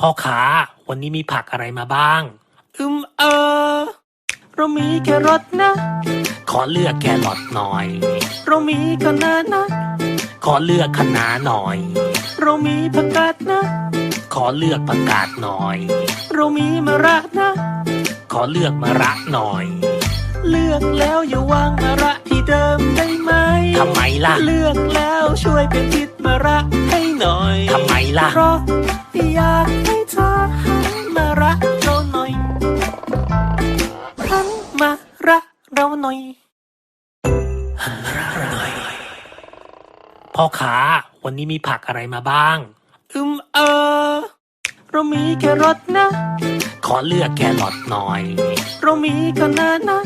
พ่อค้าวันนี้มีผักอะไรมาบ้าง อืมเออ เรามีแครอทนะ ขอเลือกแครอทหน่อย เรามีคะน้านะ ขอเลือกคะน้าหน่อย เรามีผักกาดนะ ขอเลือกผักกาดหน่อย เรามีมะระนะ ขอเลือกมะระหน่อย เลือกแล้วอย่าวางมะระที่เดิมได้ไหมทำไมล่ะ เลือกแล้วช่วยเป็นทิศมะระให้หน่อยทำไมล่ะ เพราะ เราหน่อยหันมารักเราหน่อย พ่อค้าวันนี้มีผักอะไรมาบ้าง อืมเออ เรามีแครอทนะ ขอเลือกแครอทหน่อย เรามีคะน้านะ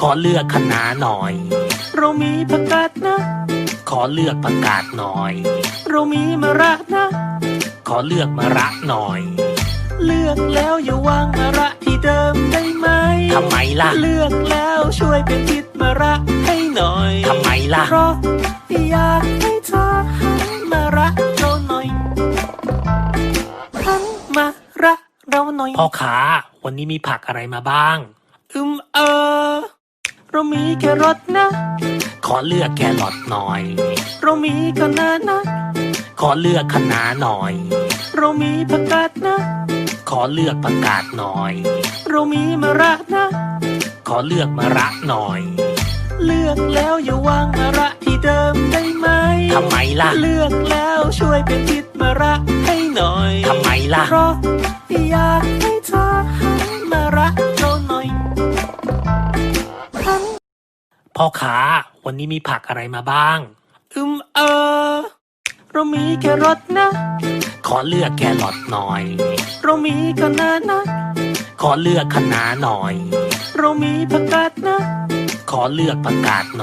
ขอเลือกคะน้าหน่อย เรามีผักกาดนะ ขอเลือกผักกาดหน่อย เรามีมะระนะ ขอเลือกมะระหน่อย เลือกแล้วอย่าวางมะระที่เดิมได้ไหม ทำไมล่ะ เลือกแล้วช่วยเป็นทิศมะระให้หน่อยทำไมล่ะ เพราะอยากให้เธอหันมารักเราหน่อยหันมารักเราหน่อยพ่อค้าวันนี้มีผักอะไรมาบ้าง อืมเออ เรามีแครอทนะ ขอเลือกแครอทหน่อย เรามีคะน้านะ ขอเลือกคะน้าหน่อย เรามีผักกาดนะ ขอเลือกผักกาดหน่อย เรามีมะระนะ ขอเลือกมะระหน่อย เลือกแล้วอย่าวางมะระที่เดิมได้ไหมทำไมล่ะ เลือกแล้วช่วยเป็นทิศมะระให้หน่อยทำไมล่ะ เพราะอยากให้เธอหันมารักเราหน่อยหันพ่อค้าวันนี้มีผักอะไรมาบ้าง อืมเออ เรามีแครอทนะ ขอเลือกแครอทหน่อย เรามีคะน้านะ ขอเลือกคะน้าหน่อย เรามีผักกาดนะ ขอเลือกผักกาดหน่อย